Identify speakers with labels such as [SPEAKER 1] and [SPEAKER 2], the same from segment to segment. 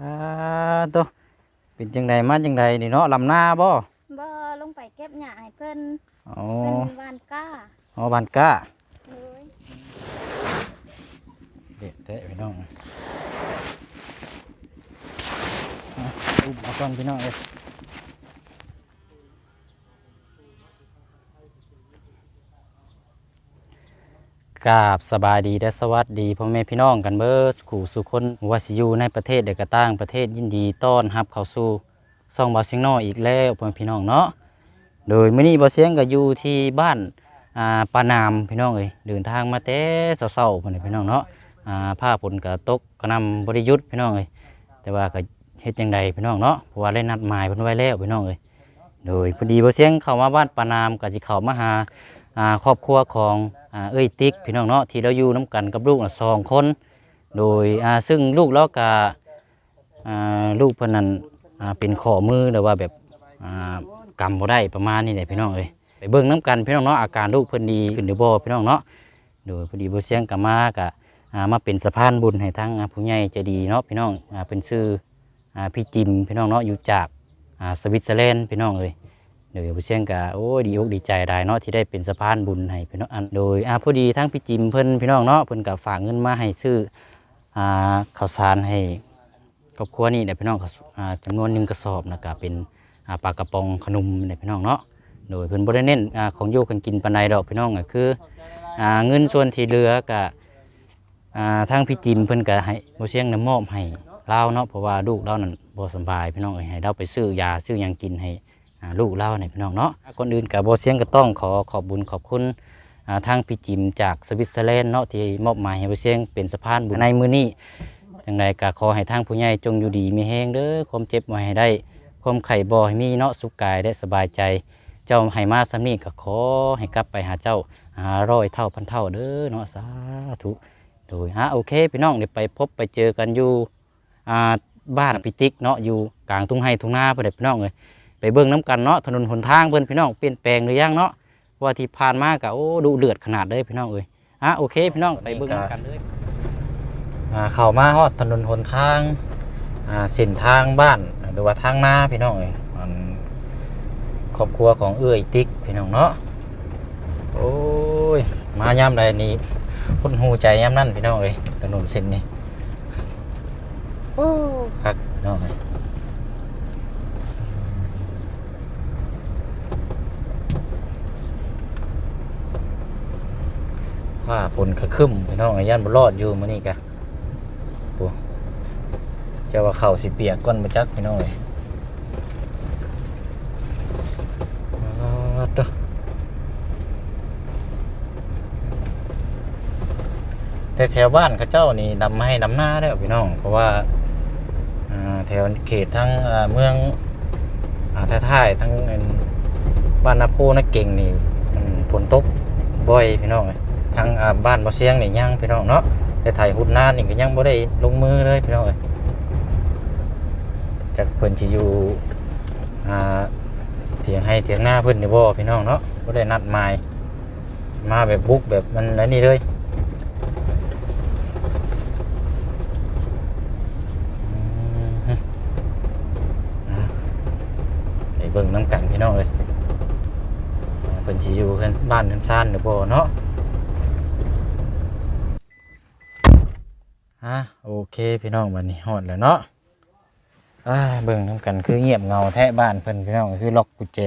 [SPEAKER 1] อ่าตัวเป็นจังใดมาจังใดนี่เนาะลำหน้าบ่
[SPEAKER 2] บ่ลงไปเก็บหญ้าให้เพิ่น
[SPEAKER 1] อ๋อ
[SPEAKER 2] เป็นวานก้า
[SPEAKER 1] อ๋อบ้านก้า
[SPEAKER 2] เลย
[SPEAKER 1] เด็ดเตะพี่น้องอะอุ้มเอาก่อนพี่น้องเอ้ย กาบสบายดีและสวัสดีพ่อแม่พี่น้องกันเบิดสู่สุคนว่าสิยูในประเทศใดก็ต่างประเทศยินดีต้อนรับเข้าสู่ซ่องบาเสียงนออีกแล้วพ่อแม่พี่น้องเนาะโดยมื้อนี้บาเสียงก็อยู่ที่บ้านอ่าปานามพี่น้องเอ้ยเดินทางมาแต่เช้าๆพุ่นน่พี่น้องเนาะอ่าผ้าฝนก็ตกกระนำบริยุทธ์พี่น้องเอ้ยแต่ว่าก็เฮ็ดจังใดพี่น้องเนาะเพราะว่าได้นัดหมายเพิ่นไว้แล้วพี่น้องเอ้ยโดยพอดีบ่เสียงเข้ามาบ้านปานามก็สิเข้ามาหาอ่าครอบครัวของ เอ้ยติ๊กพี่น้องเนาะที่เราอยู่นํกันกับลูกน่ะสองคน โดยซึ่งลูกเราก็อ่าลูกพนันเป็นข้อมือหรือว่าแบบกำบ่ได้ประมาณนี้แหละพี่น้องเอ้ยไปเบิ่งนํกันพี่น้องเนาะอาการลูกเพิ่นดีขึ้นหรือบ่พี่น้องเนาะโดยพอดีบ่เสียงก็มาก็อ่ามาเป็นสะพานบุญให้ทั้งผู้ใหญ่ใจดีเนาะพี่น้องเป็นชื่อพี่จิมพี่น้องเนาะอยู่จากสวิตเซอร์แลนด์พี่น้องเอ้ย เดี๋ยวผู้เชี่ยงกะโอ้ยดีอกดีใจได้เนาะที่ได้เป็นสะพานบุญให้พี่น้องอันโดยอ่าพอดีทั้งพี่จิมเพิ่นพี่น้องเนาะเพิ่นก็ฝากเงินมาให้ซื้ออ่าข้าวสารให้ครอบครัวนี่แหละพี่น้องอ่าจำนวนหนึ่งกระสอบนะก็เป็นอ่าปลากระป๋องขนมนี่พี่น้องเนาะโดยเพิ่นบ่ได้เน้นอ่าของอยู่กันกินปานใดดอกพี่น้องก็คืออ่าเงินส่วนที่เหลือก็อ่าทางพี่จิมเพิ่นก็ให้บ่เสียงน้ำมอบให้เราเนาะเพราะว่าลูกเรานั่นบ่สบายพี่น้องเอ้ยให้เราไปซื้อยาซื้อหยังกินให้ ลูกเราเนี่ยพี่น้องเนาะก่อนอื่นก็บ่เสียงก็ต้องขอขอบบุญขอบคุณทางพี่จิมจากสวิตเซอร์แลนด์เนาะที่มอบหมายให้โบเสียงเป็นสะพานบุญในมื้อนี้จังใดก็ขอให้ทางผู้ใหญ่จงอยู่ดีมีแฮงเด้อความเจ็บบ่ให้ได้ ความไข่บ่ให้มีเนาะสุขกายและสบายใจ เจ้าให้มาสำนีก็ขอให้กลับไปหาเจ้าหาร้อยเท่าพันเท่าเด้อเนาะสาธุโดยฮะโอเคพี่น้องเดี๋ยวไปพบไปเจอกันอยู่บ้านพิติกเนาะอยู่กลางทุ่งไร่ทุ่งนาเพื่อนพี่น้องเลย ไปเบิ่งน้ำกันเนาะถนนหนทางเพื่อนพี่น้องเปลี่ยนแปลงหรือยังเนาะเพราะว่าที่ผ่านมาก็โอ้ดูเดือดขนาดเลยพี่น้องเลยอะโอเคพี่น้องไปเบิ่งน้ำกันเลยอ่าเข้ามาฮอดถนนหนทางอ่าเส้นทางบ้านหรือว่าทางนาพี่น้องเลยอันครอบครัวของเอื้อยติ๊กพี่น้องเนาะโอ้ยมายามใดนี้คนหูใจย่ำนั่นพี่น้องเอ้ยถนนเส้นนี้โอ้คักพี่น้องเอ้ย ว่าฝนกระคึ้มพี่น้องอ้ย่านบรอดอยู่มื้อนี้กะโอ้เจะว่าเข่าสิเปียกก้นมาจักพี่น้องเอ้ยแต่แถวบ้านเขาเจ้านี่ดำให้ดำหน้าได้พี่น้อง เพราะว่าแถวเขตทั้งเมืองอ่าท้ายๆทั้งบ้านนาโพนาเก่งนี่มันฝนตกบ่อยพี่น้องเอ้ย ทั้งบ้านบ่เสียงนี่ยังพี่น้องเนาะแต่ไทยหุดหน้านี่ก็ยังบ่ได้ลงมือเลยพี่น้องเอ้ยจากเพิ่นสิอยู่อ่าเถียงให้เถียงหน้าเพิ่นนี่บ่พี่น้องเนาะบ่ได้นัดหมายมาแบบบุกแบบมันอันนี้เลยอืมอะไปเบิ่งน้ำกันพี่น้องเลยเพิ่นสิอยู่เพิ่นบ้านเพิ่นซ่านหรือบ่เนาะ อะโอเคพี่น้องบัดนี้ฮอดแล้วเนาะอ่าเบิ่งน้ำกันคือเงียบเงาแท้บ้านเพิ่นพี่น้องคือล็อกกุญแจ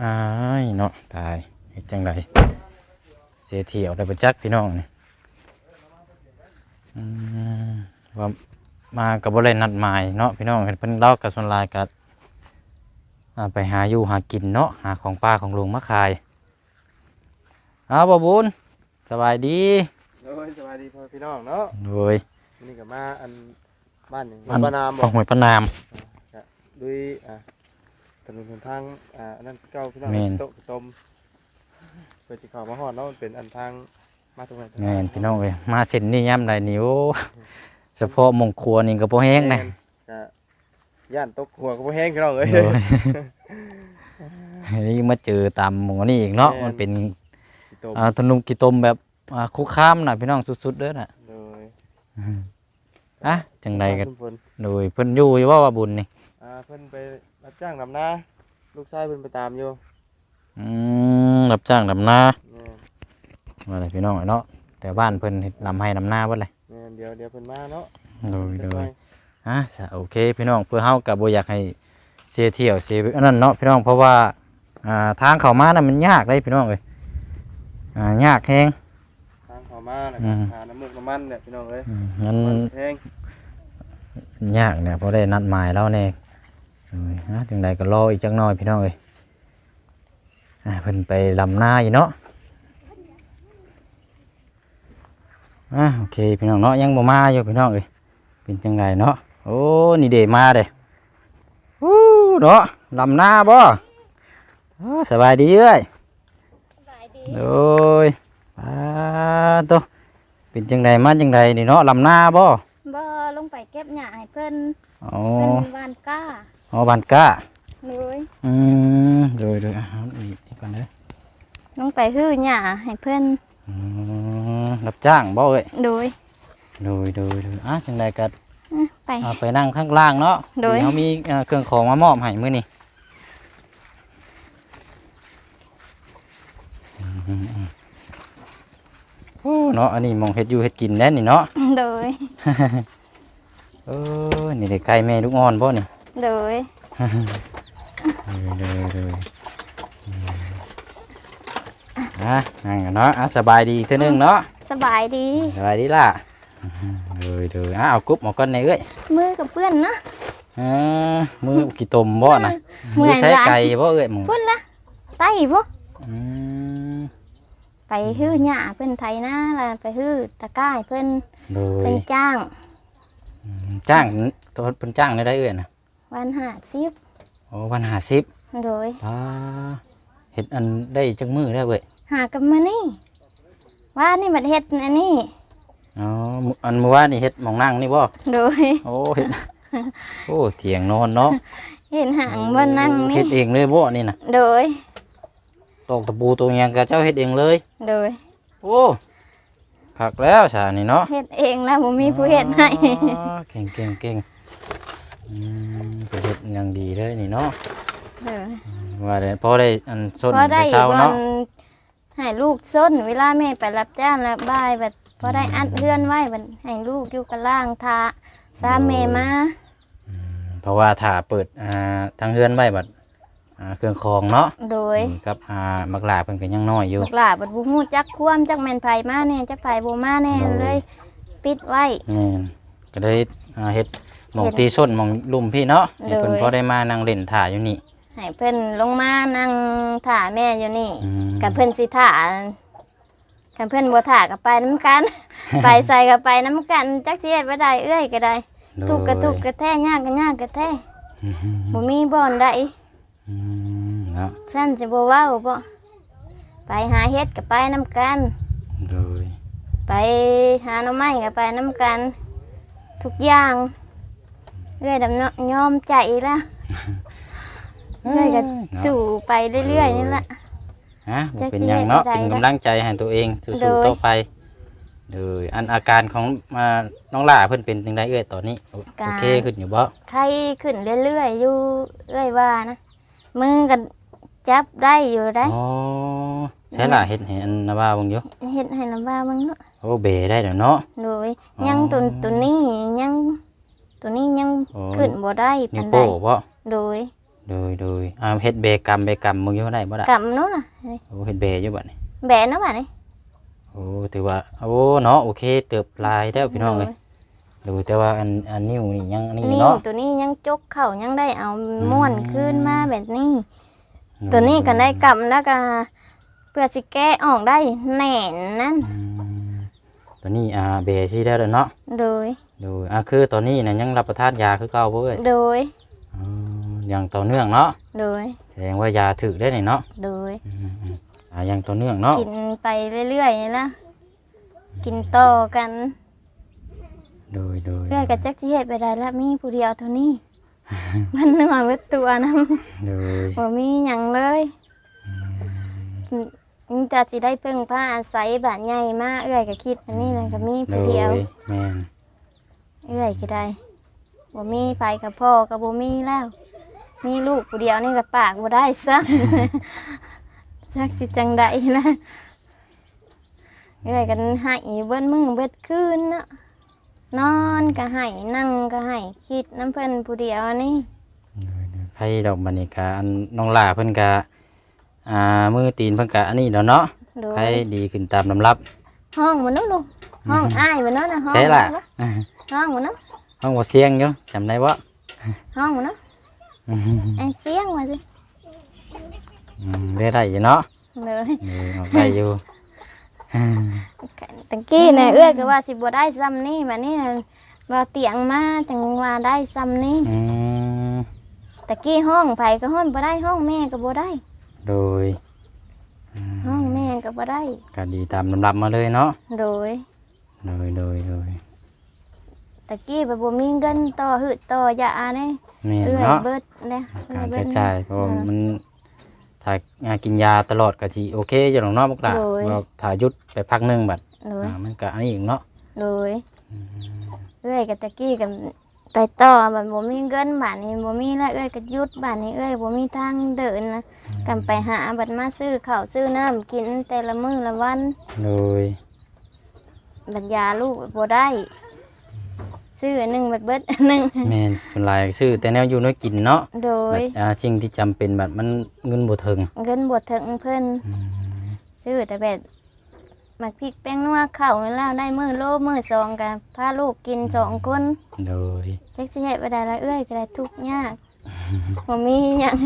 [SPEAKER 1] อ้ายเนาะตายเฮ็ดจังไดเสียเที่ยวได้บ่จักพี่น้องนี่อืมว่ามากับบรินัดหมายเนาะพี่น้องเพิ่นเล่ากับส่วนหลายกับไปหาอยู่หากินเนาะหาของป้าของลุงมาขายเอาบ่บุญสบายดี
[SPEAKER 3] โอ้ยสวัสดีพ่อพี่น้องเนาะ
[SPEAKER 1] โดย
[SPEAKER 3] วันนี้ก็มาอันบ้านหนึ่ง
[SPEAKER 1] บ้าน
[SPEAKER 3] บ้านนามบ
[SPEAKER 1] ข
[SPEAKER 3] อ
[SPEAKER 1] อง
[SPEAKER 3] ก
[SPEAKER 1] หวยพระนาม
[SPEAKER 3] ด้วยอ่าถนนหนทางอ่าอันนั้นเก้าพี่น้อง
[SPEAKER 1] แม่น
[SPEAKER 3] โต๊ะต้มเพื่อจะเข้ามาฮอดเนาะมันเป็นอันทางมาตรงไหนตรง
[SPEAKER 1] แม่นพี่น้องเอ้ยมาเส้นนี่ย่ำใดนิ้วเฉพาะหมงครัวนี่ก็บ่แห้งนะ
[SPEAKER 3] ก็ย่านตกหัวก็บ่แห้งพี่น้องเอ้ย
[SPEAKER 1] โดยนี่มาเจอตามหมองนี่อีกเนาะ
[SPEAKER 3] แม่น
[SPEAKER 1] มันเป็น
[SPEAKER 3] ต้ม
[SPEAKER 1] อ่าถนนกิตมแบบ อ่าคุกคามนะพี่น้องสุดๆเด้อน่ะ
[SPEAKER 3] โดย
[SPEAKER 1] อะจังใดก็
[SPEAKER 3] คุณฝน
[SPEAKER 1] โดยเพิ่นอยู่อยู่ว่าว่าบุญนี่
[SPEAKER 3] อ่าเพิ่นไปรับจ้างนำนาลูกชายเพิ่นไปตามอยู่
[SPEAKER 1] อืมรับจ้างดำนา
[SPEAKER 3] แม่น
[SPEAKER 1] ว่าอะไรพี่น้องเนาะแต่บ้านเพิ่นเฮ็ดลำให้ลำนาเบิดเลย
[SPEAKER 3] แม่นเดี๋ยวเดี๋ยวเพิ่นมาเนาะ
[SPEAKER 1] โดย
[SPEAKER 3] จั
[SPEAKER 1] โด
[SPEAKER 3] กหน่
[SPEAKER 1] ย
[SPEAKER 3] อย
[SPEAKER 1] อะซะโอเคพี่น้องเพื่อเฮาก็บ่อยากให้เสียเที่ยวเสียอันนั้นเนาะพี่น้องเพราะว่าอ่าทางเข้ามาน่ะมันยากเลยพี่น้องเอ้ยอ่ายากแฮง
[SPEAKER 3] ทางเขา มาแล้ว
[SPEAKER 1] อื
[SPEAKER 3] ก็
[SPEAKER 1] ม
[SPEAKER 3] หาน้ำมูกน้ำมันเนี่ยพี่น้องเอ้ย
[SPEAKER 1] อืมงั้น
[SPEAKER 3] มันแพง
[SPEAKER 1] ยากเนี่ยเพราะได้นัดหมายแล้วแน่เอ้ยฮะจังใดก็รออีกจักหน่อยพี่น้องเอ้ยอ่าเพิ่นไปลำนาอยู่เนาะอะโอเคพี่น้องเนาะยังบ่มาอยู่พี่น้องเอ้ยเป็นจังไดเนาะโอ้นี่เดมาเด้โอ้เนาะลำนาบ่อ้าสบายดีเอ้ย
[SPEAKER 2] สบายดี
[SPEAKER 1] โดย ปาโตเป็นจังไดมาจังไดนี่เนาะลำนาบ่
[SPEAKER 2] บ่ลงไปเก็บหญ้าให้เพิ่น
[SPEAKER 1] อ๋อ
[SPEAKER 2] เพิ่นวานก้า
[SPEAKER 1] อ๋อบันก้า
[SPEAKER 2] เลย
[SPEAKER 1] อืมโดยโดยอะเอาอีกนี่ก่อนเด้อ
[SPEAKER 2] ลงไปฮื้อหญ้าให้เพิ่น
[SPEAKER 1] อืมรับจ้างบ่เอ้ย
[SPEAKER 2] โดย
[SPEAKER 1] โดยโดยโดยอะจังไดก็
[SPEAKER 2] อื้อไป
[SPEAKER 1] เอาไปนั่งข้างล่างเนาะ
[SPEAKER 2] โดย
[SPEAKER 1] เฮามีเอ่อเครื่องของมามอบให้มื้อนี้อืม อืมอืมโอ้เนาะอันนี้หมองเฮ็ดอยู่เฮ็ดกินแน่นี่เนาะ
[SPEAKER 2] โดย
[SPEAKER 1] เออนี่ได้ไก่แม่ลูกอ่อนบ่นี่
[SPEAKER 2] โดย
[SPEAKER 1] เลยเลยเลยอืมอะนั่งกันเนาะอะสบายดีเท่านึงเนาะ
[SPEAKER 2] สบายดี
[SPEAKER 1] สบายดีล่ะเลยเลยอะเอากรุ๊บหมอก้อนในเอ้ย
[SPEAKER 2] มือกับเพื่อนนะ
[SPEAKER 1] อ่ามือกี่ตมบ่นะ
[SPEAKER 2] เมื่อย
[SPEAKER 1] ใช้
[SPEAKER 2] หลาย
[SPEAKER 1] ไก่บ่เอ้ยหมึง
[SPEAKER 2] เพิ่นละไต้บ่
[SPEAKER 1] อืม
[SPEAKER 2] ไปฮื้อหญ้าเพิ่นไถนาล่ะไปฮื้อตะกร้าให้เพิ่น
[SPEAKER 1] โดย
[SPEAKER 2] เพิ่นจ้าง
[SPEAKER 1] อืมจ้างตัวเพิ่นจ้างได้ได้เอ้ยนะ
[SPEAKER 2] วัน50
[SPEAKER 1] โอ้พันห้าสิบ
[SPEAKER 2] โดย
[SPEAKER 1] อ่าเห็ดอันได้จังมือได้เว้ย
[SPEAKER 2] หากับมื้อนี้ว่านี่บัดเฮ็ดอันนี้
[SPEAKER 1] อ๋อมื้ออันเมื่อวานนี่เฮ็ดหมองนั่งนี่บ่
[SPEAKER 2] โดย
[SPEAKER 1] โอ้เฮ็ดโอ้เถียงนอนเนาะ
[SPEAKER 2] เห็นหางบ่นั่ง
[SPEAKER 1] เฮ็
[SPEAKER 2] นี่
[SPEAKER 1] ดเองเลยบ่นี่นะ
[SPEAKER 2] โดย
[SPEAKER 1] ตอกตะปูตัวหยังกับเจ้าเฮ็ดเองเลย
[SPEAKER 2] โดย
[SPEAKER 1] โอ้ผักแล้วสานี่เนาะ
[SPEAKER 2] เฮ็ดเองแล้วบ่มีผู้เฮ็ดให้
[SPEAKER 1] อ๋อเก่งเก่งเก่งอืมเป็นเฮ็ดอยังดีเลยนี่เนาะ
[SPEAKER 2] เออ
[SPEAKER 1] ว่าได้พอได้อันส้น
[SPEAKER 2] พอได้
[SPEAKER 1] ไปเช้า
[SPEAKER 2] บอ
[SPEAKER 1] เนาะ
[SPEAKER 2] ลให้ลูกส้นเวลาแม่ไปรับจ้างแล้วบ่ายแบบพอได้อัดเลื่อนไว้บัดให้ลูกอยู่กับล่างทาสามแม่มา
[SPEAKER 1] เพราะว่าถ้าเปิดอ่าทางเฮือนไว้บัด อ่าเครื่องคองเนาะ
[SPEAKER 2] โดย
[SPEAKER 1] กับอ่ามักหลาเพิ่นก็ยังน้อยอยู่
[SPEAKER 2] ลูกหลาบัดบ่ฮู้จักความจักแม่นไผมาแน่จักไผบ่มาแน่
[SPEAKER 1] โดย
[SPEAKER 2] เลย ปิดไว้
[SPEAKER 1] นี่นก็ได้อ่าเฮ็ดหมอง
[SPEAKER 2] เฮ็ด
[SPEAKER 1] ตีส้นหมองลุ่มพี่เนาะให้เพิ่น
[SPEAKER 2] โดย
[SPEAKER 1] พอได้มานั่งเล่นถ่าอยู่นี่
[SPEAKER 2] ให้เพิ่นลงมานั่งถ่าแม่อยู่นี่
[SPEAKER 1] อืม
[SPEAKER 2] กับเพิ่นสิถ่ากับเพิ่นบ่ถ่าก็ไปนํกัน ไปใส่ก็ไปนํกัน จักสิเฮ็ดบ่ได้เอ้ยก็ได้
[SPEAKER 1] โดย
[SPEAKER 2] ทุกข์ก็ทุกข์ก็แท้ยากก็ยากก็แท้
[SPEAKER 1] อืม
[SPEAKER 2] บ่มีบ่อนได้
[SPEAKER 1] อืมเนาะ
[SPEAKER 2] ฉันจะบ่เว้าบ่ไปหาเฮ็ดก็ไปนํกัน
[SPEAKER 1] โดย
[SPEAKER 2] ไปหาหน่อไม้ก็ไปนํกัน ทุกอย่างเรื่อยดำเนาะยอมใจละเรื่อยก็สู่ไปเรื่อยๆนี่ละ
[SPEAKER 1] ฮะบ่
[SPEAKER 2] จัก
[SPEAKER 1] เป็น
[SPEAKER 2] สิ
[SPEAKER 1] หยัง
[SPEAKER 2] เฮ็ด
[SPEAKER 1] เนาะ
[SPEAKER 2] ได้
[SPEAKER 1] เป็น
[SPEAKER 2] นะ
[SPEAKER 1] กำลังใจให้ตัวเองสู้
[SPEAKER 2] โดย
[SPEAKER 1] ๆต่อไปโดยอันอาการของอ่าน้องหล่าเพิ่นเป็นจังไดเอ้ยตอนนี้ โอโอเคขึ้นอยู่บ่
[SPEAKER 2] ไข้ขึ้นเรื่อยๆอยู่เรื่อยว่านะ มึงก็จับได้อยู่ได้
[SPEAKER 1] อ๋อใช่ล่ะเฮ็ดให้อันนาว่าเบิ่งอยู่
[SPEAKER 2] เฮ็ดให้ลำบากมึงเนาะ
[SPEAKER 1] โอ้เบได้แล้วเนาะ
[SPEAKER 2] โดย
[SPEAKER 1] อ๋อ
[SPEAKER 2] ยังตัวตัวนี้ยังตัวนี้ยัง
[SPEAKER 1] โอ้
[SPEAKER 2] ขึ้นบ่ได้
[SPEAKER 1] นิ้
[SPEAKER 2] ปา
[SPEAKER 1] วน
[SPEAKER 2] ใด
[SPEAKER 1] โป้บ่
[SPEAKER 2] โดย
[SPEAKER 1] โดยโดยอ่าเฮ็ดเบกรรมเบกรรมมึงอยู่ได้บ่ล่ะ
[SPEAKER 2] กำนู้นน่ะ
[SPEAKER 1] โอ้เฮ็ดเบอยู่บัดนี้
[SPEAKER 2] แบะเนาะบัดนี้
[SPEAKER 1] โอ้ถือว่าโอ้เนาะโอเคเติบลายแล้วพี่น้องเอ้ยดู แต่ว่าอันอันนิ้วนี่ยังอันนี่
[SPEAKER 2] นิ้ว
[SPEAKER 1] เนาะ
[SPEAKER 2] ตัวนี้ยังจกเข่ายังได้เอาม้วนขึ้นมาแบบนี้ ตัวนี้ก็ได้กำแล้วก็เพื่อสิแก้ออกได้แน่นนั่น
[SPEAKER 1] อืมตัวนี้อ่าเบสิได้แล้วเนาะ
[SPEAKER 2] โดย
[SPEAKER 1] ดูอะคือตอนนี้เนี่ยยังรับประทานยาคือเก่าบ่เอ้ย
[SPEAKER 2] โดย
[SPEAKER 1] อ๋ออย่างต่อเนื่องเนาะ
[SPEAKER 2] โดย
[SPEAKER 1] แสดงว่ายาถึกได้นี่เนาะ
[SPEAKER 2] โดย
[SPEAKER 1] อืมอืมอ่าอย่างต่อเนื่องเนาะ
[SPEAKER 2] กินไปเรื่อยๆนี่ละกินต่อกัน
[SPEAKER 1] โดยโดย
[SPEAKER 2] เพื่อกับจักจีเฮ็ดไปได้ละมีผู้เดียวเท่านี้ มันเหนื่อยเวดตัวนะ
[SPEAKER 1] โดย
[SPEAKER 2] บ่มีหยังเลยมันจะสิได้พึ่งผ้าอาศัยบาดใหญ่มากเอื้อยก็คิดอันนี้เลยก็มี
[SPEAKER 1] โด
[SPEAKER 2] ผู้
[SPEAKER 1] ย
[SPEAKER 2] เดียว
[SPEAKER 1] แม่น
[SPEAKER 2] เอื้อยก็ได้บ่มีไปกับพ่อกับบ่มีแล้ว มีลูกผู้เดียวนี่ก็ปากบ่ได้ซะจักสิจังใดนะเอื้อยกันให้เบิ้นมือเบิดคืนเนาะ นอนก็ให้นั่งก็ให้คิดน้ำเพิ่นผู้เดียวนี่
[SPEAKER 1] ไผดอกบัดนี้ก็อันน้องหล่าเพิ่นก็อ่ามือตีนเพิ่นก็อันนี้แล้วเนาะ
[SPEAKER 2] โด
[SPEAKER 1] ไผ
[SPEAKER 2] ย
[SPEAKER 1] ดีขึ้นตามลำรับ
[SPEAKER 2] ห้องมันนู้นลูกห้องอ้ายมันนู้นนะห้อง
[SPEAKER 1] ใช่ล่ะ
[SPEAKER 2] มันนู้นห้องมันนู้น
[SPEAKER 1] ห้องบ่เสียงอยู่จำได้บ่
[SPEAKER 2] ห้องมันนู้นไอ้เสียงมาสิ
[SPEAKER 1] อืมได้ได้อยู่เนาะ
[SPEAKER 2] เลย
[SPEAKER 1] เออออกได้อยู่
[SPEAKER 2] ตะกี้เนี่ยเอื้อยก็ว่าสิบ่ได้ซ้ำนี่มานี่น่ะว่าเตียงมาจังว่าได้ซ้ำนี่
[SPEAKER 1] อืม
[SPEAKER 2] ตะกี้ห้องไผก็ห้องบ่ได้ห้องแม่ก็บ่ได้
[SPEAKER 1] โดย
[SPEAKER 2] ห้องแม่ก็บ่ได้
[SPEAKER 1] ก็ดีตามลำรับมาเลยเนาะ
[SPEAKER 2] โดย
[SPEAKER 1] โดยโดยโดย
[SPEAKER 2] ตะกี้แบบบ่มีเงินต่อหืดต่อยาเนี่ย
[SPEAKER 1] แม่น
[SPEAKER 2] เอื้อย
[SPEAKER 1] เนาะ
[SPEAKER 2] เบิดเนี่ยเอื้อ
[SPEAKER 1] การ
[SPEAKER 2] ยเบิ
[SPEAKER 1] ใช้
[SPEAKER 2] ด
[SPEAKER 1] จ่ายเพราะว่ามัน ถ้ากินยาตลอดก็สิโอเคอยู่หรอกเนาะพวกเรา
[SPEAKER 2] โดย
[SPEAKER 1] เราถ้าหยุดไปพักหนึงบัด
[SPEAKER 2] โดย
[SPEAKER 1] อ่ามันก็อันนี้อีกเนาะ
[SPEAKER 2] โดยเอื้อยกับตะกี้กับไปต่อแบบบ่มีเงินบาดนี้บ่มีแล้วเอื้อยก็หยุดบาดนี้เอื้อยบ่มีทางเดินนะกันไปหาบัดมาซื้อข้าวซื้อน้ำกินแต่ละมื้อละวัน
[SPEAKER 1] โดย
[SPEAKER 2] บัดยาลูกบ่ได้ ซื้ออันหนึงบัดเบิดอันหนึง
[SPEAKER 1] แม่นส่วนหลายซื้อแต่แนวอยู่น้อยกินเนาะ
[SPEAKER 2] โด
[SPEAKER 1] บั
[SPEAKER 2] ย
[SPEAKER 1] ดอ่าสิ่งที่จำเป็นบัดมันเงินบ่ถึง
[SPEAKER 2] เงินบ่ถึงเพิ่นซื้อแต่แบบหมักพริกแป้งนัวข้าวนี่แล้วได้มื้อโลมื้อสองก็พาลูกกินสองคน
[SPEAKER 1] โดย
[SPEAKER 2] จักสิเฮ็ดบ่ได้ละเอ้ยก็ได้ทุกข์ยากบ่มีหยัง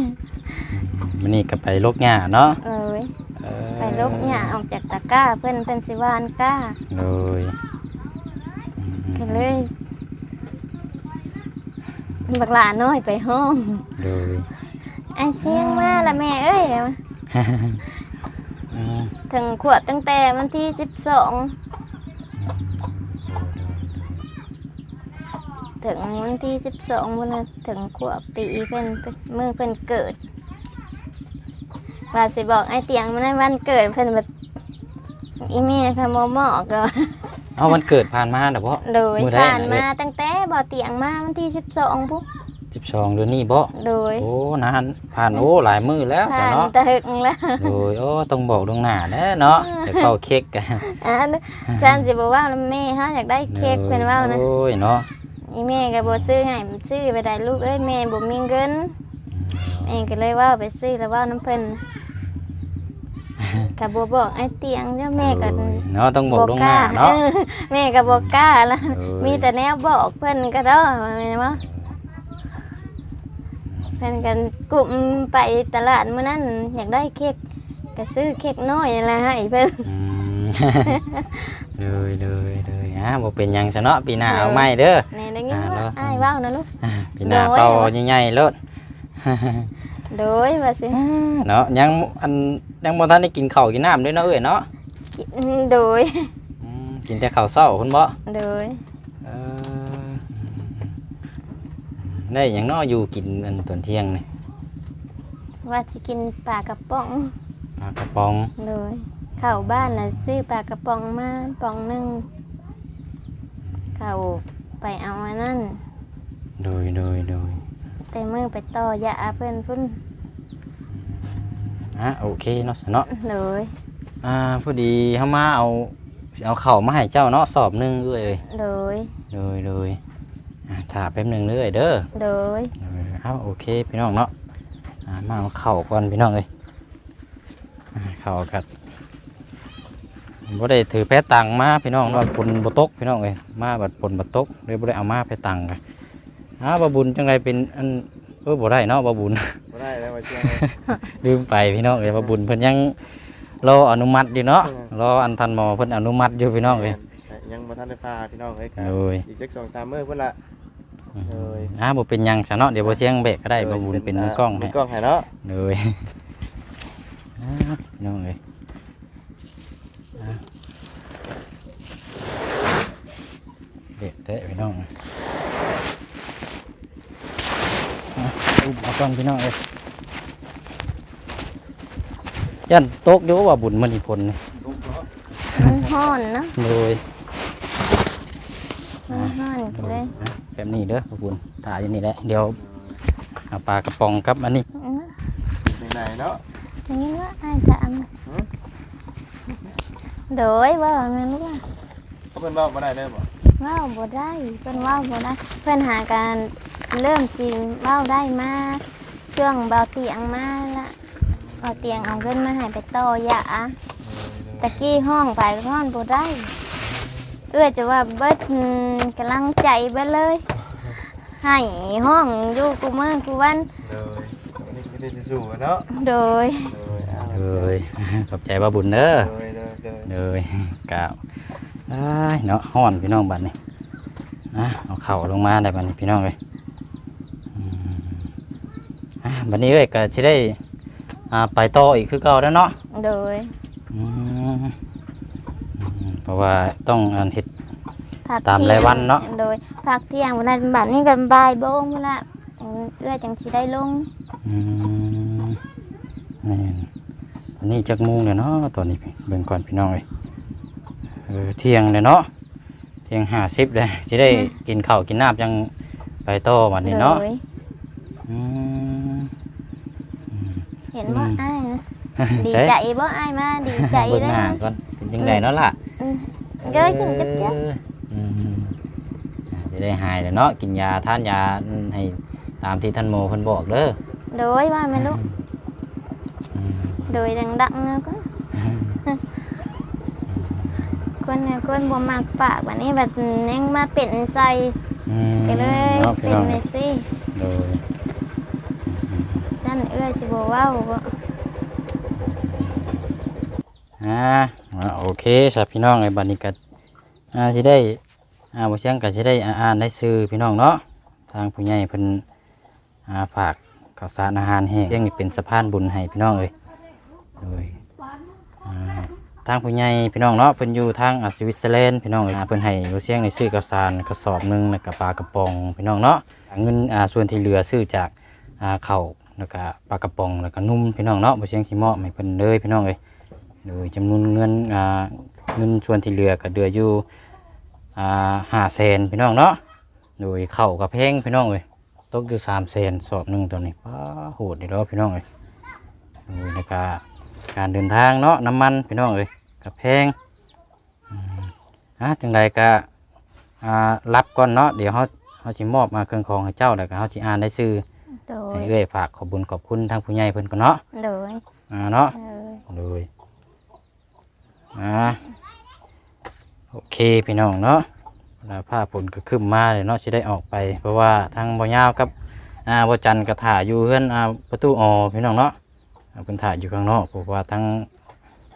[SPEAKER 1] มันนี่ก็ไปลกหญ้าเนาะ
[SPEAKER 2] เอ้ย
[SPEAKER 1] เออ
[SPEAKER 2] ไปลบหญ้าออกจากตะกร้าเพิ่นเพิ่นสิหวานกล้า
[SPEAKER 1] โดย
[SPEAKER 2] ก็เลย บักหลาน้อยไปห้อง
[SPEAKER 1] โดย
[SPEAKER 2] ไอ้เสียงมาละแม่เอ้ย
[SPEAKER 1] อืม
[SPEAKER 2] ถึงขวบตั้งแต่วันที่12ถึงวันที่12พุ่นน่ะถึงขวบปีเพิ่นเพิ่นมื้อเพิ่นเกิดว่าสิบอกไอ้เตียงมันนั้นวันเกิดเพิ่นแบบอีแม่ค่ะหมอหมอก็
[SPEAKER 1] เอาวันเกิดผ่านมาเด้อบ่
[SPEAKER 2] โดย
[SPEAKER 1] มื้อใด
[SPEAKER 2] ผ่าน
[SPEAKER 1] น่ะ
[SPEAKER 2] มาตั้งแต่บ่อเตียงมาวันที่สิบสองปุ๊บ
[SPEAKER 1] 12เดือนนี้บ่
[SPEAKER 2] โดย
[SPEAKER 1] โอ้นานผ่านโอ้หลายมื้อแล้วจ้ะ
[SPEAKER 2] ผ่าน
[SPEAKER 1] เนาะ
[SPEAKER 2] ตะหึงแล้ว
[SPEAKER 1] โดยโอ้ต้องบอกล่วงหน้าแน่เนาะจะเข้าเค้กกัน
[SPEAKER 2] อ่านฉันสิบอกว่าแล้วแม่ฮะอยากได้เค้กเพิ่นเว่านะ
[SPEAKER 1] โอ้ยเนาะ
[SPEAKER 2] อีแม่ก็บ่ซื้อให้ซื้อไปได้ลูกเอ้ยแม่บ่มีเงินแม่ก็เลยเว่าไปซื้อแล้วเว่าน้ำเพิ่น ก็บ่บอกไอ้เตียงเด้อแม่ก็
[SPEAKER 1] โอ้ยเนาะต้องบอกล่วง
[SPEAKER 2] ก
[SPEAKER 1] ห
[SPEAKER 2] ล้า
[SPEAKER 1] น้าเนาะ
[SPEAKER 2] เออแม่ก็บ่กล้าละ
[SPEAKER 1] โอ้ย
[SPEAKER 2] มีแต่แนวบอกเพิ่นก็เด้อแม่นบ่เพิ่นกันกลุ่มไปตลาดมื้อนั้นอยากได้เค้กก็ซื้อเค้กน้อยนั่นล่ะให้เพิ่น
[SPEAKER 1] อืมเลยเลยเลยอะบ่เป็นหยังซะเนาะปีหน้าเอาใหม่เด้อ
[SPEAKER 2] แม่ได้ยิน
[SPEAKER 1] อ่า
[SPEAKER 2] ว่า
[SPEAKER 1] เนาะ
[SPEAKER 2] อ้ายเว้านะลูก
[SPEAKER 1] อ่าปีหน้า
[SPEAKER 2] โดย
[SPEAKER 1] เป่าใหญ่ๆโลด
[SPEAKER 2] โดยว่าสิ
[SPEAKER 1] เนาะยังอัน ยังบ่ทันได้กินข้าวกินน้ำด้วยเนาะเอ้ยเนาะ
[SPEAKER 2] กินโดย
[SPEAKER 1] อืมกินแต่ข้าวเช้าคุณบ่
[SPEAKER 2] โดย
[SPEAKER 1] เออได้หยังเนาะอยู่กินอันตอนเที่ยงนี่
[SPEAKER 2] ว่าสิกินปลากระป๋อง
[SPEAKER 1] ปลากระป๋อง
[SPEAKER 2] โดยเข้าบ้านน่ะซื้อปลากระป๋องมาป๋องหนึงเข้าไปเอาอันนั้น
[SPEAKER 1] โดยโดยโดย
[SPEAKER 2] แต่มือไปต่อยาเพิ่นพุ่น
[SPEAKER 1] อะโอเคเนาะเนาะ
[SPEAKER 2] โดย
[SPEAKER 1] อ่าพอดีเฮามาเอาสิเอาข้าวมาให้เจ้าเนาะสอบหนึงเอ้ย
[SPEAKER 2] โดย
[SPEAKER 1] โดยโดยอ่าถ่าแป๊บหนึงเด้อเด้อ
[SPEAKER 2] โดย
[SPEAKER 1] เออเอาโอเคพี่น้องเนาะอ่ามาเอาข้าวก่อนพี่น้องเอ้ยอ่าข้าวกัดบ่ได้ถือแพตังมาพี่น้องว่าฝนบ่ตกพี่น้องเอ้ยมาบัดฝนบ่ตกเลยบ่ได้เอามาแพตังกันอ้าบ่บุญจังไดเป็นอัน เออบ่ได้เนาะบ่บุญ
[SPEAKER 3] บ่ได้แล้วว่าเชียงเลย
[SPEAKER 1] ลืมไปพี่น้องเอ้ยว่าบุญเพิ่นยังรออนุมัติอยู่เนาะ
[SPEAKER 3] อืม
[SPEAKER 1] รออันทันหมอเพิ่นอนุมัติอยู่พี่น้องเอ้ย
[SPEAKER 3] แต่ยังบ่ทันได้พาพี่น้องเอ้ยกัน
[SPEAKER 1] โอ้ย
[SPEAKER 3] อีกจัก2-3มื้อพุ่นละเอ้ย
[SPEAKER 1] อ่าบ่เป็นหยังซะเนาะเดี๋ยวบ่เสียงเบรกก็ได้บ่บุญเป็นมือกล้อง
[SPEAKER 3] มื
[SPEAKER 1] ให้
[SPEAKER 3] อกล้องให้เนาะ
[SPEAKER 1] เลยอ่าพี่น้องเอ้ยอ่าเด็ดเตะพี่น้องอะอุ้มเอา ก่อนพี่น้องเอ้ยยันตกอยู่ว่าบุญมันอีพลนี่
[SPEAKER 2] มันฮ้อนเนาะ
[SPEAKER 1] เลย
[SPEAKER 2] มันฮ้อนไปเลย
[SPEAKER 1] แบบนี้เด้อขอบคุณถ่ายอยู่นี่แหละเดี๋ยวเอาปลากระป๋องกับอันนี้
[SPEAKER 2] อืม
[SPEAKER 3] ไหนๆเนาะ
[SPEAKER 2] อย่างนี้ว่าอ้ายถามโดยว่าแม่นว่า
[SPEAKER 3] เพิ่นเว้าบ่ได้เลยบ่
[SPEAKER 2] เว้าบ่ได้เพิ่นเว้าบ่ได้เพิ่นหาการเริ่มจริงเว้าได้มา ช่วงเบาเตียงมาละเอาเตียงเอาเงินมาให้ไปต่อยาตะกี้ห้องไปห้องบ่ได้ เอื้อจะว่าเบิดอืมกำลังใจเบิดเลย ให้ห้องอยู่กูมือกูวัน
[SPEAKER 3] เลยวันนี้คือได้สู้ๆเนาะ
[SPEAKER 2] โดย
[SPEAKER 3] เลยเอา
[SPEAKER 1] เอ้ยขอบใจบ่าบุญเด้อ
[SPEAKER 3] เลยเลยเลย
[SPEAKER 1] เลยกาวได้เนาะห้อนพี่น้องบัดนี้นะเอาเข่าลงมาได้บัดนี้พี่น้องเลยอืม อะบัดนี้เอ้ยก็สิได้อ่าไปต่ออีกคือเก่าแล้วเนาะ
[SPEAKER 2] โดย
[SPEAKER 1] อืมอืมเพราะว่าต้องอันเฮ็ด
[SPEAKER 2] พัก
[SPEAKER 1] ตาม
[SPEAKER 2] ที่ยง
[SPEAKER 1] รายวันเนาะ
[SPEAKER 2] โดยพักเที่ยงวันนั้นบัดนี้กันบ่ายโมงพุ่นละจังเอื้อจังสิได้ลง
[SPEAKER 1] อืมนี่อันนี้จักโมุงเลยเนาะตอนนี้เบิ่งก่อนพี่น้องเลยเออเที่ยงเลยเนาะเที่ยงห้าสิบเลยสิได้กินข้าวกินน้ำจังไปต่อวันนี้เนาะ
[SPEAKER 2] โดย
[SPEAKER 1] อืม
[SPEAKER 2] เห็นว่า
[SPEAKER 1] อืม
[SPEAKER 2] อ้ายนะดี
[SPEAKER 1] ใช่
[SPEAKER 2] ใจบ่อ้ายมาดีใจ
[SPEAKER 1] เบิ่ง
[SPEAKER 2] เล
[SPEAKER 1] ห
[SPEAKER 2] ย
[SPEAKER 1] น้าก่อนเป็นจังไดเนาะล่ะ
[SPEAKER 2] อืมเกยขึ้นจับจับ
[SPEAKER 1] เอออืมสิได้หายแล้วเนาะกินยาทานยาให้ตามที่ท่านโมเพิ่นบอกเด้อ
[SPEAKER 2] โดยว่าแม่ลูก
[SPEAKER 1] อืม
[SPEAKER 2] โดยดังๆนะก็คนเนี่ยคนบ่มักปากวันนี้แบบยังมาเป็นใส่
[SPEAKER 1] อืม
[SPEAKER 2] ก็เลย
[SPEAKER 1] เนาะพี่
[SPEAKER 2] เป็น
[SPEAKER 1] น้อง
[SPEAKER 2] เมสซี่
[SPEAKER 1] โดย
[SPEAKER 2] ซั่นเอื้อสิบ่เว้าบ่
[SPEAKER 1] อ่าโอเคสับพี่น้องไอ้บัดนี้ก็อ่าสิได้อ่าบ่เชียงก็สิได้อ่านได้ซื้อพี่น้องเนาะทางผู้ใหญ่เพิ่นอ่าฝากข้าวสารอาหารแห้งเรื่องนี้เป็นสะพานบุญให้พี่น้องเลยโดยอ่าทางผู้ใหญ่พี่น้องเนาะเพิ่นอยู่ทางสวิตเซอร์แลนด์พี่น้องเอ้ยพิ่นให้บ่เชียงในซื้อข้าวสารกระสอบนึงแล้วก็ปลากระป๋องพี่น้องเนาะเงินอ่าส่วนที่เหลือซื้อจากอ่าข้าว แล้วก็ปลากระป๋องแล้วก็นุ่มพี่น้องเนาะบ่เชียงสิมอบให้เพิ่นเลยพี่น้องเอ้ยโดยจำนวนเงินอ่าเงินส่วนที่เหลือก็เดืออยู่อ่าห้าแสนพี่น้องเนาะโดยเข่ากับเพงพี่น้องเลยตกอยู่สามแสนสอบหนึ่งตัวนี้ป้าโหดดีแล้วพี่น้องเลยโดยนการการเดินทางเนาะน้ำมันพี่น้องเลยกับเพงอืมอะจังใดก็อ่ารับก่อนเนาะเดี๋ยวเขาเขาสิมอบมาเครื่องของให้เจ้าแล้วก็เขาสิอ่านได้ซื้อ
[SPEAKER 2] โด
[SPEAKER 1] ให้
[SPEAKER 2] ย
[SPEAKER 1] เอ้อยฝากขอบบุญขอบคุณทางผู้ใหญ่เพิ่นก่อนเนาะ
[SPEAKER 2] โดย
[SPEAKER 1] อ่าเนาะ
[SPEAKER 2] เออ
[SPEAKER 1] เลยอ่าโอเคพี่น้องเนาะแล้วผ้าผลก็ขึ้นมาเลยเนาะจะได้ออกไป เพราะว่าทางบ่ยาวกับอ่าบ่จันทร์ก็ถ่ายอยู่เพื่อนอ่าประตูออพี่น้องเนาะอ่าเพิ่นถ่ายอยู่ข้างนอกเพราะว่าทั้ง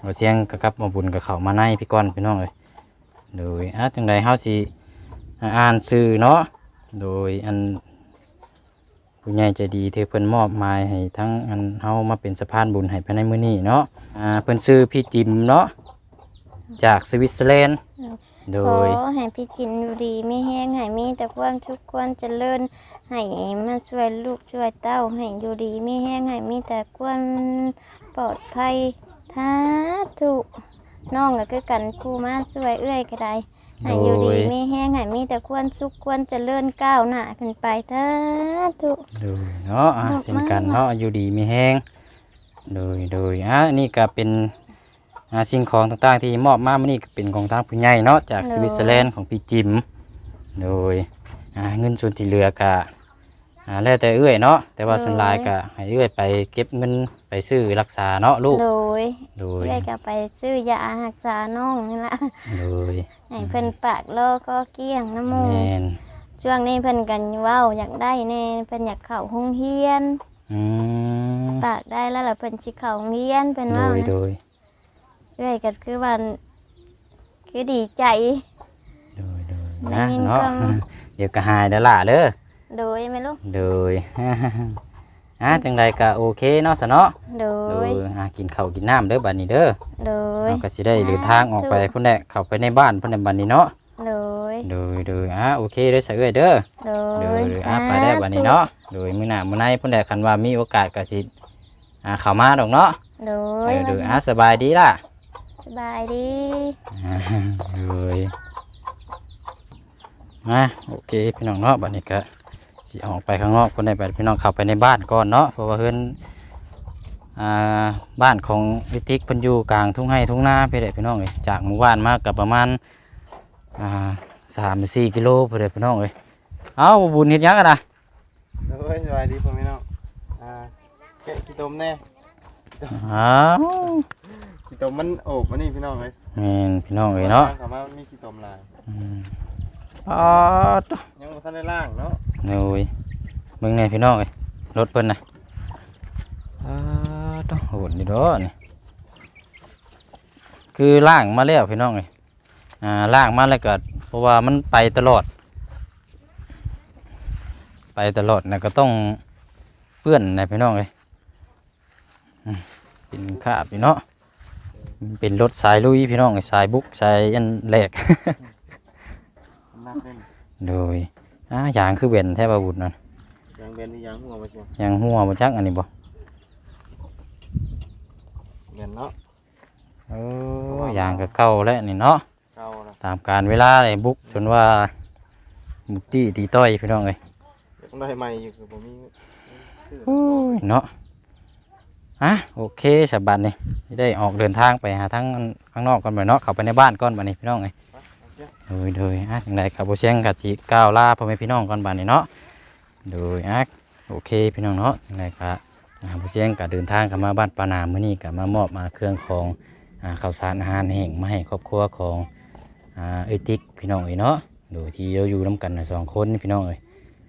[SPEAKER 1] บ่เสียงกับกับบ่บุญกับเข้ามาในพี่ก้อนพี่น้องเลยโดยอะจังใดเฮาสิอ่าอ่านชื่อเนาะโดยอัน ผู้ใหญ่ใจดีที่เพิ่นมอบหมายให้ทั้งอันเฮามาเป็นสะพานบุญให้ภายในมื้อนี้เนาะอ่าเพิ่นซื้อพี่จิมเนาะจากสวิตเซอร์แลนด์ โด
[SPEAKER 2] ขอย ให้พี่จินอยู่ดีไม่แห้งให้มีแต่ความทุกข์ความเจริญให้มาช่วยลูกช่วยเต้าให้อยู่ดีไม่แห้งให้มีแต่ความปลอดภัยท้าถูกน้องก็คือกันผู้มาช่วยเอื้อยก็ได้ ให้อยู่ดีไม่แห้งให้มีแต่ความสุขความเจริญก้าวหน้าขึ้นไปท้าถูก
[SPEAKER 1] โดยเนาะอ่า
[SPEAKER 2] ดอกไม้
[SPEAKER 1] เช่นกันเนาะอยู่ดีมีแห้งโดยโดยอ่านี่ก็เป็นอ่าสิ่งของต่างๆที่มอบมามื้อนี้ก็เป็นของทางผู้ใหญ่เนาะจากสวิตเซอร์แลนด์ของพี่จิมโดยอ่าเงินส่วนที่เหลือก็อ่าแล้วแต่เอื้อยเนาะแต่ว่าส่วนหลายก็ให้เอื้อยไปเก็บเงินไปซื้อรักษาเนาะลูก
[SPEAKER 2] โดย
[SPEAKER 1] โดย
[SPEAKER 2] เอื้อยก็ไปซื้อยารักษาน้องนี่ละ
[SPEAKER 1] โดย
[SPEAKER 2] ให้เพิ่นปากโลก็เกลี้ยงน้ำมู
[SPEAKER 1] แม
[SPEAKER 2] ก
[SPEAKER 1] น
[SPEAKER 2] ช่วงนี้เพิ่นกันเว้าอยากได้แน่เพิ่นอยากเข้าโรงเรียน
[SPEAKER 1] อืม
[SPEAKER 2] ปากได้แล้วล่ะเพิ่นสิเข้าโรงเรียนเพิ่น
[SPEAKER 1] โด
[SPEAKER 2] เว้าย
[SPEAKER 1] โด
[SPEAKER 2] นะ
[SPEAKER 1] ย
[SPEAKER 2] เอ้ยก็คือว่าคือดีใจ
[SPEAKER 1] โดยโดย
[SPEAKER 2] ได้
[SPEAKER 1] นะ
[SPEAKER 2] ยิน
[SPEAKER 1] เนาะ
[SPEAKER 2] คำ
[SPEAKER 1] เดี๋ยวก็หายแล้วล่ะเด้อ
[SPEAKER 2] โดยไหม่ลูก
[SPEAKER 1] โดย อะจังใดก็โอเคเนาะสะเนาะ
[SPEAKER 2] โด
[SPEAKER 1] โด
[SPEAKER 2] ย
[SPEAKER 1] ยอะกินข้าวกินน้ำเด้อบัดนี้เด้อ
[SPEAKER 2] โดย
[SPEAKER 1] เราก็สิได้เดินทางออกไปพุ่นแหละเข้าไปในบ้านพุ่นในบัดนี้เนาะ
[SPEAKER 2] โดย
[SPEAKER 1] โดยโดยอะโอเคเด้อสะเอ้ยเด้อ
[SPEAKER 2] โด
[SPEAKER 1] โด
[SPEAKER 2] ย
[SPEAKER 1] ยโดยอะไปได้บัดนี้เนาะ โดยมื้อหน้ามื้อในพุ่นแหละคันว่ามีโอกาสก็สิอะเข้ามาดอกเนาะ
[SPEAKER 2] โด
[SPEAKER 1] โด
[SPEAKER 2] ย
[SPEAKER 1] ยโดยอะสบายดีล่ะ
[SPEAKER 2] สบายดี
[SPEAKER 1] โดยนะโอเคพี่น้องเนาะบัดนี้ก็ สิออกไปข้างนอกคนใดไปพี่น้องเข้าไปในบ้านก่อนเนาะเพราะว่าเฮือนอ่าบ้านของวิติกเพิ่นอยู่กลางทุ่งไร่ทุ่งนาไปได้พี่น้องเอ้ยจากหมู่บ้านมากับประมาณอ่าสามสี่กิโลไปได้พี่น้องเอ้ยเอ้าบุญเฮ็ดหยังกันนะ
[SPEAKER 3] แล้วก็สบายดีพ่อแม่น้องอ่าแกะขี้ตมแน่
[SPEAKER 1] อ้าว
[SPEAKER 3] ขี้ตมมันโอบมานี่พี่น้องเลย
[SPEAKER 1] แม่นพี่น้องเอ้ยเนาะ
[SPEAKER 3] สามารถมีขี้ตมลาย
[SPEAKER 1] อืมอ๋อตว
[SPEAKER 3] ยังบ่ทันได้ล่างเนาะ
[SPEAKER 1] โอ้ยมึงเนี่ยพี่น้องเอ้ยรถเพิ่นน่ะอ๋อต้องโหดนี่เด้อนี่คือล่างมาแล้วพี่น้องเอ้ยอ่าล่างมาแล้วก็เพราะว่ามันไปตลอด ไปตลอดนะก็ต้องเปื้อนนะพี่น้องเอ้ยอืมเป็นข้าบพี่เนาะมันเป็นรถสายลุยพี่น้องเอ้ยสายบุกสายอันแหลก
[SPEAKER 3] มันนักเล่น
[SPEAKER 1] โดย อ่าอย่างคือเวนแทบอาวุธนั่น
[SPEAKER 3] ยางเบนนี่ยางหัวมาเชียว
[SPEAKER 1] ยังหัวบ่จักอันนี้บ่
[SPEAKER 3] เบนเนาะ
[SPEAKER 1] เอออย่างก็เก่าแล้วนี่เนาะ
[SPEAKER 3] เก่าละ
[SPEAKER 1] ตามการเวลาเลยบุกจนว่ามุตีตีต้อยพี่น้องเอ้ย
[SPEAKER 3] เดี๋ยวต้องได้ใหม่อยู่คือผมมีซื้อ
[SPEAKER 1] โอ้ยเนาะอะโอเคสบัดนี่สิได้ออกเดินทางไปหาทั้งข้างนอกก่อนไปเนาะเข้าไปในบ้านก่อนบัดนี้พี่น้องเอ้ย โดยโดยอะจังไดครับบ่เสียงกับสิก้าวลาพ่อแม่พี่น้องก่อนบัดนี้เนาะโดยอะโอเคพี่น้องเนาะจังไดก็อ่าบ่เสียงก็เดินทางกับมาบ้านปานามื้อนี้ก็มามอบมาเครื่องของอ่าข้าวสารอาหารแห้งมาให้ครอบครัวของอ่าเอติกพี่น้องเอ้ยเนาะโดยที่เราอยู่น้ำกันน่ะสองคนพี่น้องเอ้ย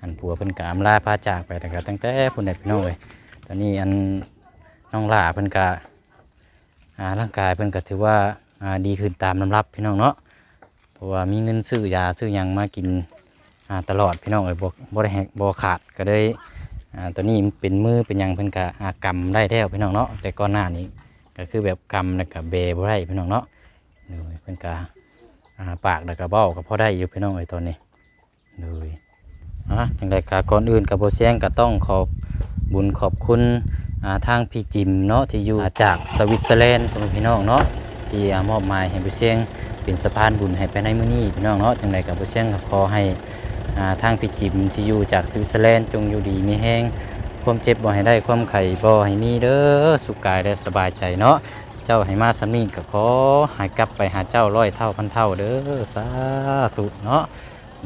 [SPEAKER 1] อันผัวเพิ่นกอำลาพาจากไปแต่ก็ตั้งแต่พุ่นใดพี่น้องเอ้ยตอนนี้อันน้องหล่าเพิ่นกะอ่าร่างกายเพิ่นก็ถือว่าอ่าดีขึ้นตามลำรับพี่น้องเนาะ เพราะว่ามีเงินซื้อยาซื้อยังมากินตลอดพี่น้องเอ้ยบ่บ่ได้แหกบ่ขาดก็ได้ตอนนี้เป็นมือเป็นยังเพิ่นกะอากรรมได้แล้วพี่น้องเนาะแต่ก่อนหน้านี้ก็คือแบบกำแล้วก็เบบ่ได้พี่น้องเนาะเลยเพิ่นก็อ่าปากแล้วก็เบ้าก็พอได้อยู่พี่น้องไอ้ยตอนนี้เลยอะจังไดก็ก่อนอื่นกับโบเซียงก็ต้องขอบบุญขอบคุณทางพี่จิมเนาะที่อยู่จากสวิตเซอร์แลนด์พี่น้องเนาะที่มอบหมายให้โบเซียง เป็นสะพานบุญให้ไปในมื้อนี้พี่น้องเนาะจังไดกับโบเซียงก็ขอให้ทางพี่จิมที่อยู่จากสวิตเซอร์แลนด์จงอยู่ดีมีแห้งความเจ็บบ่ให้ได้ความไข่บ่ให้มีเด้อสุขกายและสบายใจเนาะเจ้าให้มาสมีก็ขอให้กลับไปหาเจ้าร้อยเท่าพันเท่าเด้อสาธุเนาะ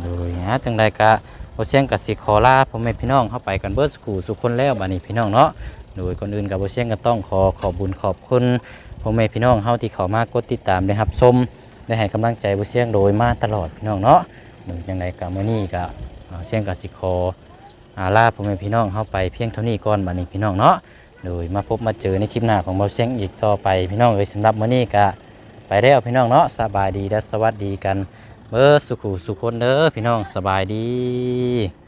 [SPEAKER 1] โดยฮะจังใดกะโอเชียงกับสิขอลาพ่อแม่พี่น้องเข้าไปกันเบิดสกูสุขคนแล้วบัดนี้พี่น้องเนาะโดยคนอื่นกับโอเชียงก็ต้องขอขอบบุญขอบคุณพ่อแม่พี่น้องเฮาที่เข้ามากดติดตามได้รับชม ได้ให้กำลังใจบุเชียงโดยมาตลอดพี่น้องเนาะโดยจังไดกะมื้อนี้กับเชียงกับสิคออาลาพ่อแม่พี่น้องเข้าไปเพียงเท่านี้ก่อนบัดนี้พี่น้องเนาะโดยมาพบมาเจอในคลิปหน้าของเบาเสียงอีกต่อไปพี่น้องเอ้ยสำหรับมื้อนี้ก็ไปแล้วพี่น้องเนาะสบายดีและสวัสดีกันเบอร์สุขุสุขคนเด้อพี่น้องสบายดี